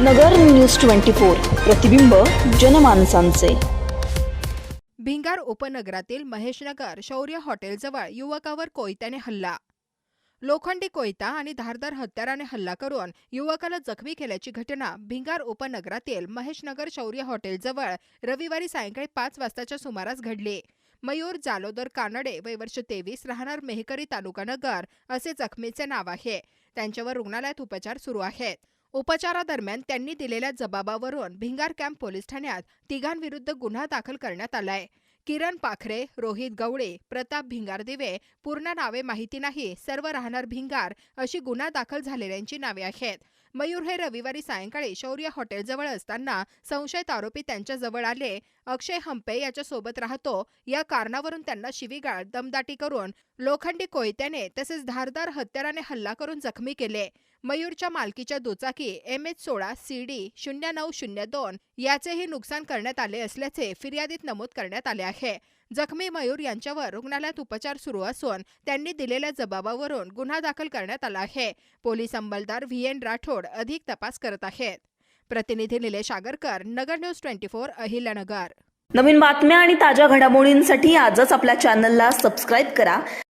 नगर news twenty four प्रतिबिंब जनमानसांचे. भिंगार उपनगरातील महेशनगर शौर्य हॉटेलजवळ युवकावर कोयत्याने हल्ला. लोखंडी कोयता आणि धारदार हत्याराने हल्ला करून युवकाला जखमी केल्याची घटना भिंगार उपनगरातील महेशनगर शौर्य हॉटेलजवळ रविवारी सायंकाळी पाच वाजताच्या सुमारास घडली. मयूर जालोदर कानडे वय वर्ष तेवीस राहणार मेहकरी तालुका नगर असे जखमीचे नाव आहे. त्यांच्यावर रुग्णालयात उपचार सुरू आहेत. उपचारादरम्यान त्यांनी दिलेल्या जबाबावरून भिंगार कॅम्प पोलीस ठाण्यात तिघांविरुद्ध गुन्हा दाखल करण्यात आलाय. किरण पाखरे रोहित गवळे प्रताप भिंगार दिवे पूर्ण नावे माहिती नाही सर्व राहणार भिंगार अशी गुन्हा दाखल झालेल्यांची नावे आहेत. मयूर हे रविवारी सायंकाळी शौर्य हॉटेलजवळ असताना संशयित आरोपी त्यांच्याजवळ आले. अक्षय हंपे याच्यासोबत राहतो. या कारणावरून त्यांना शिवीगाळ दमदाटी करून लोखंडी कोयत्याने तसेच धारदार हत्याराने हल्ला करून जखमी केले. मयूरच्या मालकीच्या दुचाकी एम एच सोळा सी डी शून्य नऊ शून्य दोन याचेही नुकसान करण्यात आले असल्याचे फिर्यादीत नमूद करण्यात आले आहे. जखमी मयूर यांच्यावर रुग्णालयात उपचार सुरू असून त्यांनी दिलेल्या जबाबावरून गुन्हा दाखल करण्यात आला आहे. पोलीस अंमलदार व्ही. एन. राठोड अधिक तपास करत आहेत. प्रतिनिधी Nilesh Agarkar Nagar news twenty four Ahilyanagar. नवीन बातम्या आणि ताज्या घडामोडींसाठी आजच आपल्या चॅनलला सबस्क्राईब करा.